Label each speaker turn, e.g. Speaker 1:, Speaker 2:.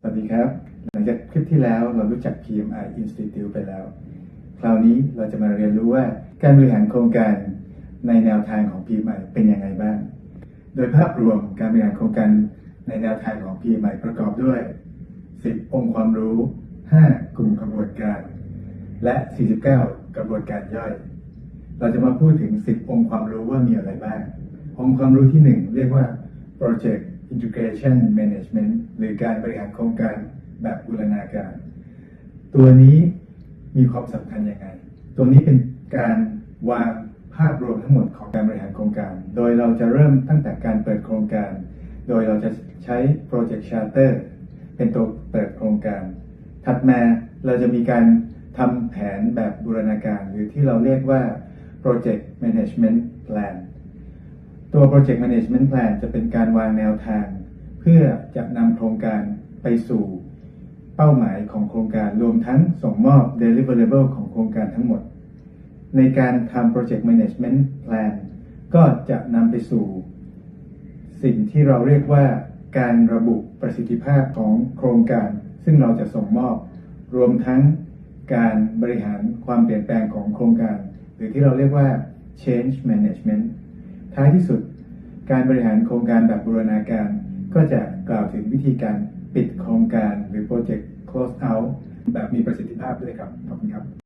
Speaker 1: สวัสดีครับ หลังจากคลิปที่แล้วเรารู้จัก PMI Institute ไปแล้ว คราวนี้เราจะมาเรียนรู้ว่าการบริหารโครงการในแนวทางของ PMI เป็นยังไงบ้าง โดยภาพรวมการบริหารโครงการในแนวทางของ PMI ประกอบด้วย 10 องค์ความรู้ 5 กลุ่มกระบวนการ และ 49 กระบวนการย่อย เราจะมาพูดถึง 10 องค์ความรู้ว่ามีอะไรบ้าง องค์ความรู้ที่ 1 เรียกว่า Project Integration Management หรือการบริหารโครงการแบบบูรณาการ ตัวนี้มีความสำคัญยังไง ตัวนี้เป็นการวางภาพรวมทั้งหมดของการบริหารโครงการ โดยเราจะเริ่มตั้งแต่การเปิดโครงการ โดยเราจะใช้ Project Charter เป็นตัวเปิดโครงการ ถัดมาเราจะมีการทำแผนแบบบูรณาการ หรือที่เราเรียกว่า Project Management Plan ตัว Project Management Plan จะเป็นการวางแนวทาง เพื่อจะนำโครงการไปสู่เป้าหมายของโครงการรวมทั้งส่งมอบ deliverable ของโครงการทั้งหมด ในการทำ Project Management Plan ก็จะนำไปสู่ สิ่งที่เราเรียกว่าการระบุประสิทธิภาพของโครงการ ซึ่งเราจะส่งมอบ รวมทั้งการบริหารความเปลี่ยนแปลงของโครงการ หรือที่เราเรียกว่า change management ท้ายที่สุด การบริหารโครงการแบบบูรณาการ ก็จะกล่าวถึงวิธีการปิดโครงการหรือโปรเจกต์ close out แบบมีประสิทธิภาพด้วยครับ ขอบคุณครับ